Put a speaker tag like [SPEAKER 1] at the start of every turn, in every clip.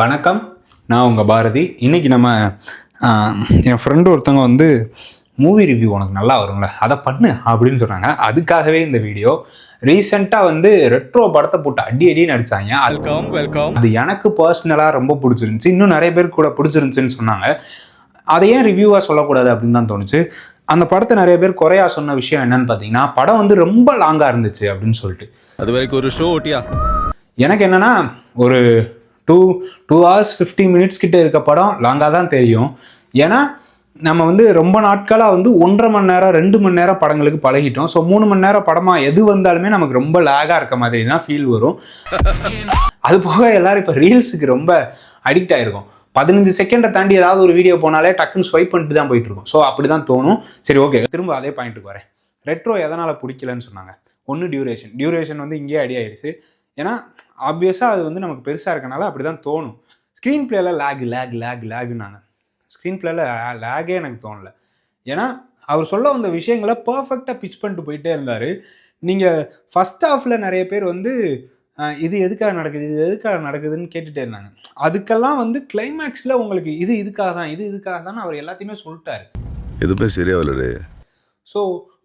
[SPEAKER 1] வணக்கம். நான் உங்கள் பாரதி. இன்னைக்கு நம்ம என் ஃப்ரெண்டு ஒருத்தவங்க வந்து மூவி ரிவ்யூ உனக்கு நல்லா வரும்ல அதை பண்ணு அப்படின்னு சொன்னாங்க. அதுக்காகவே இந்த வீடியோ ரீசெண்டாக வந்து ரெட்ரோ படத்தை போட்டு அடி அடின்னு அடிச்சாங்க அது
[SPEAKER 2] வெல்கம் வெல்கம்
[SPEAKER 1] அது எனக்கு பர்சனலாக ரொம்ப பிடிச்சிருந்துச்சு. இன்னும் நிறைய பேருக்கு கூட பிடிச்சிருந்துச்சுன்னு சொன்னாங்க. அதை ஏன் ரிவ்யூவாக சொல்லக்கூடாது அப்படின்னு தான் தோணுச்சு. அந்த படத்தை நிறைய பேர் குறையா சொன்ன விஷயம் என்னன்னு பார்த்தீங்கன்னா படம் வந்து ரொம்ப லாங்காக இருந்துச்சு அப்படின்னு சொல்லிட்டு.
[SPEAKER 2] அது வரைக்கும் ஒரு ஷோ ஓட்டியா?
[SPEAKER 1] எனக்கு என்னன்னா ஒரு two two hours fifty minutes கிட்ட இருக்க படம் லாங்காக தான் தெரியும். ஏன்னா நம்ம வந்து ரொம்ப நாட்களாக வந்து ஒன்றரை மணி நேரம் ரெண்டு மணி நேரம் படங்களுக்கு பழகிட்டோம். ஸோ மூணு மணி நேரம் படமாக எது வந்தாலுமே நமக்கு ரொம்ப லேகாக இருக்க மாதிரி தான் ஃபீல் வரும். அது போக எல்லோரும் இப்போ ரீல்ஸுக்கு ரொம்ப அடிக்ட் ஆயிருக்கும். பதினஞ்சு செகண்டை தாண்டி ஏதாவது ஒரு வீடியோ போனாலே டக்குன்னு ஸ்வைப் பண்ணிட்டு தான் போயிட்டுருக்கும் ஸோ அப்படி தான் தோணும். சரி ஓகே திரும்ப அதே பாயிண்ட்டுக்கு வரேன். ரெட்ரோ எதனால் பிடிக்கலன்னு சொன்னாங்க. ஒன்று டியூரேஷன் டியூரேஷன் வந்து இங்கேயே அடி ஆயிடுச்சு ஏன்னா ஆப்வியஸாக அது வந்து நமக்கு பெருசாக இருக்கனால அப்படி தான் தோணும் ஸ்க்ரீன் பிளேல லேக் லேக் லேக் லேகுனாங்க ஸ்க்ரீன் பிளேல லேகே எனக்கு தோணல. ஏன்னா அவர் சொல்ல வந்த விஷயங்களை பர்ஃபெக்டாக பிச் பண்ணிட்டு போயிட்டே இருந்தார். நீங்கள் ஃபஸ்ட் ஹாஃபில் நிறைய பேர் வந்து இது எதுக்காக நடக்குது? இது எதுக்காக நடக்குதுன்னு கேட்டுட்டே இருந்தாங்க. அதுக்கெல்லாம் வந்து கிளைமேக்ஸில் உங்களுக்கு இது இதுக்காக தான் இது இதுக்காக தான் அவர் எல்லாத்தையுமே சொல்லிட்டாரு.
[SPEAKER 3] எதுவுமே சரியாகலடே
[SPEAKER 1] ஸோ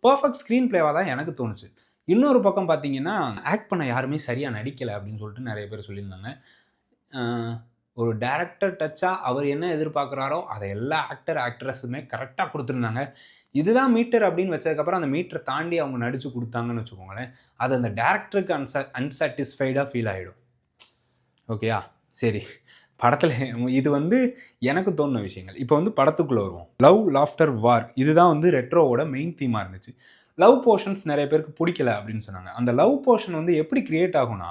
[SPEAKER 1] பர்ஃபெக்ட் ஸ்க்ரீன் பிளேவாக தான் எனக்கு தோணுச்சு. இன்னொரு பக்கம் பார்த்தீங்கன்னா ஆக்ட் பண்ண யாருமே சரியாக நடிக்கலை அப்படின்னு சொல்லிட்டு நிறைய பேர் சொல்லியிருந்தாங்க. ஒரு டேரக்டர் டச்சாக அவர் என்ன எதிர்பார்க்குறாரோ அதை எல்லா ஆக்டர் ஆக்ட்ரஸுமே கரெக்டாக கொடுத்துருந்தாங்க. இதுதான் மீட்டர் அப்படின்னு வச்சதுக்கப்புறம் அந்த மீட்டரை தாண்டி அவங்க நடித்து கொடுத்தாங்கன்னு வச்சுக்கோங்களேன் அது அந்த டேரக்டருக்கு அன்சா அன்சாட்டிஸ்ஃபைடாக ஃபீல் ஆகிடும் ஓகேயா சரி. படத்தில் இது வந்து எனக்கு தோணுன விஷயங்கள். இப்போ வந்து படத்துக்குள்ளே வருவோம். லவ் லாஃப்டர் வார் இதுதான் வந்து ரெட்ரோவோட மெயின் தீமாக இருந்துச்சு. லவ் போர்ஷன்ஸ் நிறைய பேருக்கு பிடிக்கல அப்படின்னு சொன்னாங்க. அந்த லவ் போர்ஷன் வந்து எப்படி கிரியேட் ஆகும்னா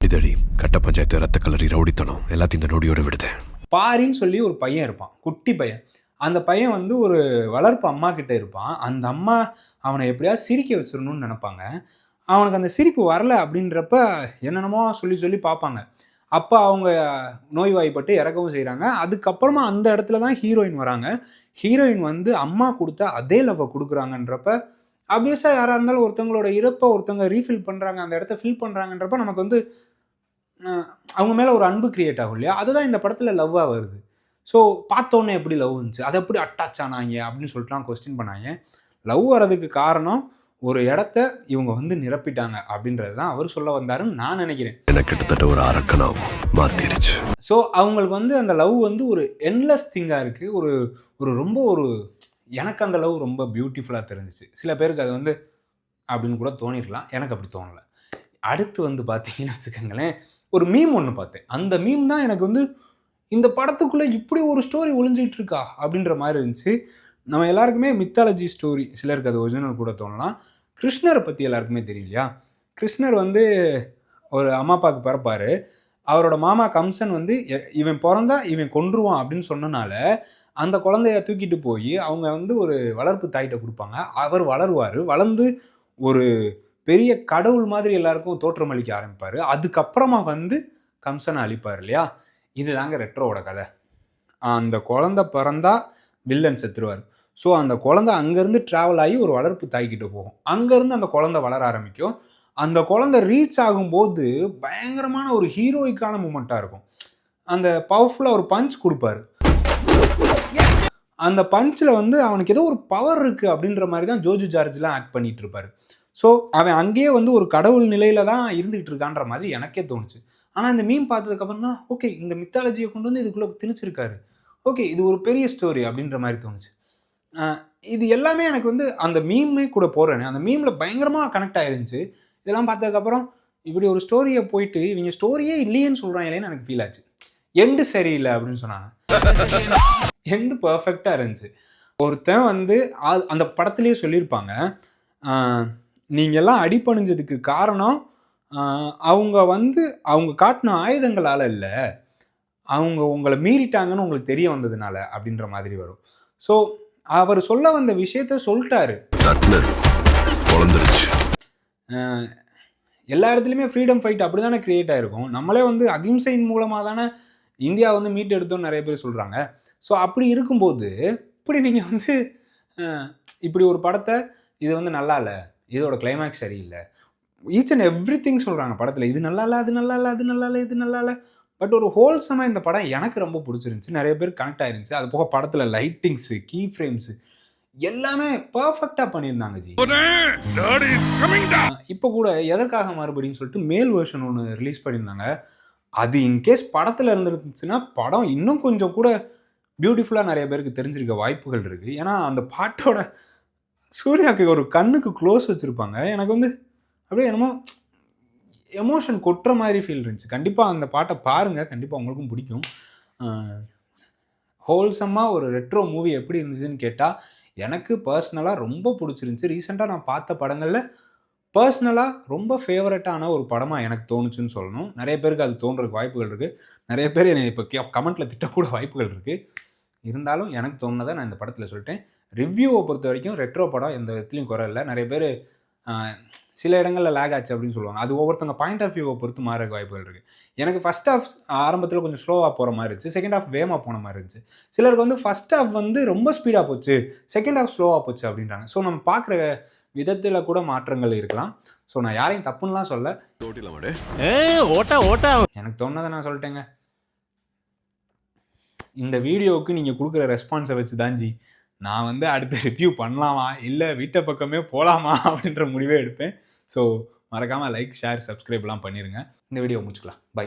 [SPEAKER 4] இதடி கட்ட பஞ்சாயத்து ரத்த கலரி ரவுடித்தனம் எல்லாத்தையும் இந்த நொடியோட விடுதேன்.
[SPEAKER 1] பாரின்னு சொல்லி ஒரு பையன் இருப்பான் குட்டி பையன். அந்த பையன் வந்து ஒரு வளர்ப்பு அம்மா கிட்ட இருப்பான். அந்த அம்மா அவனை எப்படியாவது சிரிக்க வச்சிடணும்னு நினைப்பாங்க. அவனுக்கு அந்த சிரிப்பு வரல அப்படின்றப்ப என்னென்னமோ சொல்லி சொல்லி பார்ப்பாங்க. அப்போ அவங்க நோய்வாய்ப்பட்டு இறக்கவும் செய்கிறாங்க அதுக்கப்புறமா அந்த இடத்துல தான் ஹீரோயின் வராங்க. ஹீரோயின் வந்து அம்மா கொடுத்த அதே லவ்வை கொடுக்குறாங்கன்றப்ப ஆப்வியஸாக யாராக இருந்தாலும் ஒருத்தவங்களோட இறப்பை ஒருத்தவங்க ரீஃபில் பண்ணுறாங்க அந்த இடத்த ஃபில் பண்ணுறாங்கன்றப்ப நமக்கு வந்து அவங்க மேலே ஒரு அன்பு கிரியேட் ஆகும் இல்லையா? அதுதான் இந்த படத்தில் லவ்வாக வருது. ஸோ பார்த்தோன்னே எப்படி லவ் இருந்துச்சு? அதை எப்படி அட்டாச் ஆனாங்க? அப்படின்னு சொல்லிட்டுலாம் கொஸ்டின் பண்ணாங்க. லவ் வர்றதுக்கு காரணம் ஒரு இடத்த இவங்க வந்து நிரப்பிட்டாங்க அப்படின்றது தான் அவர் சொல்ல வந்தாருன்னு நான் நினைக்கிறேன்.
[SPEAKER 4] என்ன கிட்டத்தட்ட ஒரு அரக்கனாவும் மாத்திருச்சு.
[SPEAKER 1] ஸோ அவங்களுக்கு வந்து அந்த லவ் வந்து ஒரு என்லெஸ் திங்காக இருக்குது ஒரு ஒரு ரொம்ப ஒரு எனக்கு அந்த லவ் ரொம்ப பியூட்டிஃபுல்லாக தெரிஞ்சிச்சு. சில பேருக்கு அது வந்து அப்படின்னு கூட தோணிடலாம். எனக்கு அப்படி தோணலை. அடுத்து வந்து பார்த்தீங்கன்னு வச்சுக்கோங்களேன் ஒரு மீம் ஒன்று பார்த்தேன். அந்த மீம் தான் எனக்கு வந்து இந்த படத்துக்குள்ளே இப்படி ஒரு ஸ்டோரி ஒளிஞ்சிட்டு இருக்கா அப்படின்ற மாதிரி இருந்துச்சு. நம்ம எல்லாருக்குமே மித்தாலஜி ஸ்டோரி சிலருக்கு அது ஒரிஜினல் கூட தோணலாம். கிருஷ்ணரை பற்றி எல்லாருக்குமே தெரியும் இல்லையா கிருஷ்ணர் வந்து ஒரு அம்மா அப்பாவுக்கு பிறப்பார். அவரோட மாமா கம்சன் வந்து எ- இவன் பிறந்தா இவன் கொன்றுவான் அப்படின்னு சொன்னனால அந்த குழந்தைய தூக்கிட்டு போய் அவங்க வந்து ஒரு வளர்ப்பு தாயிட்ட கொடுப்பாங்க. அவர் வளருவார். வளர்ந்து ஒரு பெரிய கடவுள் மாதிரி எல்லாருக்கும் தோற்றமளிக்க ஆரம்பிப்பார். அதுக்கப்புறமா வந்து கம்சனை அழிப்பார் இல்லையா? இதுதாங்க ரெட்ரோவோட கதை. அந்த குழந்தை பிறந்தா வில்லன் செத்துருவார். ஸோ அந்த குழந்தை அங்கேருந்து ட்ராவல் ஆகி ஒரு வளர்ப்பு தாய்கிட்ட போகும். அங்கேருந்து அந்த குழந்தை வளர ஆரம்பிக்கும். அந்த குழந்தை ரீச் ஆகும்போது பயங்கரமான ஒரு ஹீரோயிக்கான மூமெண்ட்டாக இருக்கும். அந்த பவர்ஃபுல்லாக ஒரு பஞ்ச் கொடுப்பாரு. அந்த பஞ்சில் வந்து அவனுக்கு ஏதோ ஒரு பவர் இருக்குது அப்படின்ற மாதிரி தான் ஜோஜு ஜார்ஜ்லாம் ஆக்ட் பண்ணிட்டு இருப்பார். ஸோ அவன் அங்கேயே வந்து ஒரு கடவுள் நிலையில தான் இருந்துகிட்டு இருக்கான்ற மாதிரி எனக்கே தோணுச்சு. ஆனால் இந்த மீன் பார்த்ததுக்கப்புறம் தான் ஓகே இந்த மித்தாலஜியை கொண்டு வந்து இதுக்குள்ளே திணிச்சிருக்காரு. ஓகே இது ஒரு பெரிய ஸ்டோரி அப்படின்ற மாதிரி தோணுச்சு. இது எல்லாமே எனக்கு வந்து அந்த மீமே கூட போடுறேனே அந்த மீமில் பயங்கரமாக கனெக்ட் ஆயிருந்துச்சு. இதெல்லாம் பார்த்ததுக்கப்புறம் இப்படி ஒரு ஸ்டோரியை போயிட்டு இவங்க ஸ்டோரியே இல்லையேன்னு சொல்கிறாங்களேன்னு எனக்கு ஃபீல் ஆச்சு. எண்டு சரியில்லை அப்படின்னு சொன்னாங்க. எண்டு பர்ஃபெக்டாக இருந்துச்சு. ஒருத்தன் வந்து அந்த படத்துலேயே சொல்லியிருப்பாங்க நீங்கள்லாம் அடிப்பணிஞ்சதுக்கு அடிபணிஞ்சதுக்கு காரணம் அவங்க வந்து அவங்க காட்டின ஆயுதங்களால் இல்லை. அவங்க உங்களை மீறிட்டாங்கன்னு உங்களுக்கு தெரிய வந்ததுனால அப்படின்ற மாதிரி வரும். ஸோ அவர் சொல்ல வந்த விஷயத்த சொல்லிட்டாரு. எல்லா இடத்துலையுமே ஃப்ரீடம் ஃபைட் அப்படி தானே க்ரியேட் ஆகிருக்கும் நம்மளே வந்து அகிம்சையின் மூலமாக தானே இந்தியா வந்து மீட் எடுத்தோம்னு நிறைய பேர் சொல்கிறாங்க ஸோ அப்படி இருக்கும்போது இப்படி நீங்கள் வந்து இப்படி ஒரு படத்தை இது வந்து நல்லா இல்லை இதோட கிளைமேக்ஸ் சரியில்லை. ஈச் அண்ட் எவ்ரி திங் சொல்கிறாங்க படத்தில் இது நல்லா இல்லை அது நல்லா இல்லை அது நல்லா இல்லை இது நல்லா இல்லை. பட் ஒரு ஹோல்சமாக இந்த படம் எனக்கு ரொம்ப பிடிச்சிருந்துச்சி. நிறைய பேர் கனெக்ட் ஆயிருந்துச்சு. அது போக படத்தில் லைட்டிங்ஸு கீ ஃப்ரேம்ஸு எல்லாமே பர்ஃபெக்டாக பண்ணியிருந்தாங்க ஜி. இப்போ கூட எதற்காக மறுபடியும் சொல்லிட்டு மேல் வெர்ஷன் ஒன்று ரிலீஸ் பண்ணியிருந்தாங்க. அது இன்கேஸ் படத்தில் இருந்துருந்துச்சுன்னா படம் இன்னும் கொஞ்சம் கூட பியூட்டிஃபுல்லாக நிறைய பேருக்கு தெரிஞ்சிருக்க வாய்ப்புகள் இருக்குது ஏன்னா அந்த பாட்டோட சூர்யாவுக்கு ஒரு கண்ணுக்கு க்ளோஸ் வச்சுருப்பாங்க. எனக்கு வந்து அப்படியே என்னமோ எமோஷன் கொட்டுற மாதிரி ஃபீல் இருந்துச்சு. கண்டிப்பாக அந்த பாட்டை பாருங்கள் கண்டிப்பாக உங்களுக்கும் பிடிக்கும். ஹோல்சமாக ஒரு ரெட்ரோ மூவி எப்படி இருந்துச்சுன்னு கேட்டால் எனக்கு பர்சனலாக ரொம்ப பிடிச்சிருந்துச்சி. ரீசெண்டாக நான் பார்த்த படங்களில் பர்சனலாக ரொம்ப ஃபேவரட்டான ஒரு படமாக எனக்கு தோணுச்சுன்னு சொல்லணும். நிறைய பேருக்கு அது தோன்றதுக்கு வாய்ப்புகள் இருக்குது நிறைய பேர் என்னை இப்போ கமெண்ட்டில் திட்டக்கூட வாய்ப்புகள் இருக்குது இருந்தாலும் எனக்கு தோணுனதை நான் இந்த படத்தில் சொல்லிட்டேன். ரிவ்யூவை பொறுத்த வரைக்கும் ரெட்ரோ படம் எந்த விதத்துலையும் குறை இல்லை. நிறைய பேர் சில இடங்களில் லேக் ஆச்சு அப்படின்னு சொல்லுவாங்க. அது ஒவ்வொருத்தங்க பாயிண்ட் ஆஃப் வியூவை பொறுத்து மாற வாய்ப்புகள் இருக்குது எனக்கு ஃபஸ்ட் ஹாஃப் ஆரம்பத்தில் கொஞ்சம் ஸ்லோவாக போகிற மாதிரி இருந்துச்சு. செகண்ட் ஹாஃப் வேகமாக போன மாதிரி இருந்துச்சு. சிலருக்கு வந்து ஃபஸ்ட் ஹாஃப் வந்து ரொம்ப ஸ்பீடாக போச்சு. செகண்ட் ஹாஃப் ஸ்லோவாக போச்சு அப்படின்றாங்க. ஸோ நம்ம பார்க்குற விதத்தில் கூட மாற்றங்கள் இருக்கலாம். ஸோ நான் யாரையும் தப்புன்னெலாம் சொல்ல.
[SPEAKER 5] ஓட்டா ஓட்டா.
[SPEAKER 1] எனக்கு தோணுதை நான் சொல்லிட்டேங்க. இந்த வீடியோவுக்கு நீங்கள் கொடுக்குற ரெஸ்பான்ஸை வச்சு தான் ஜி நான் வந்து அடுத்த ரிவ்யூ பண்ணலாமா? இல்லை வீட்டை பக்கமே போகலாமா அப்படின்ற முடிவே எடுப்பேன். ஸோ மறக்காமல் லைக் ஷேர் சப்ஸ்கிரைப்லாம் பண்ணிடுங்க இந்த வீடியோ முடிச்சுக்கலாம். பை